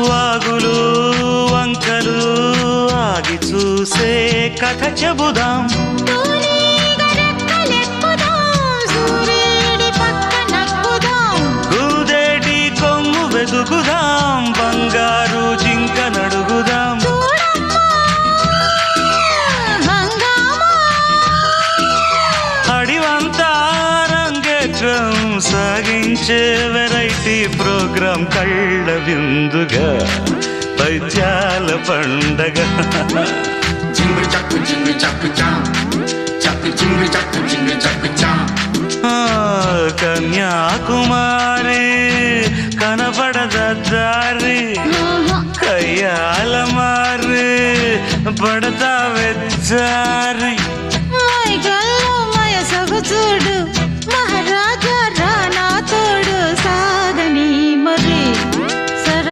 వాగులు వంకలు ఆగి చూసే కథ చెబుదాం తూనీగా గూదేటి కొమ్ము వెదుగుదాం బంగారు జింక నడుగుదాం చూడమ్మా, హంగామా. అడివంతా రంగేట్రం సాగించే వెరైటీ ప్రోగ్రాం కళ్ళ విందుగా పైత్యాల పండగ Jingle chakku jingle chakku cham. Chakku jingle chakku jingle chakku cham. ఆ, కన్యాకుమారి కనపడద దారి ఆహా. కయ్యాల మారి పడతా వెచ్చారి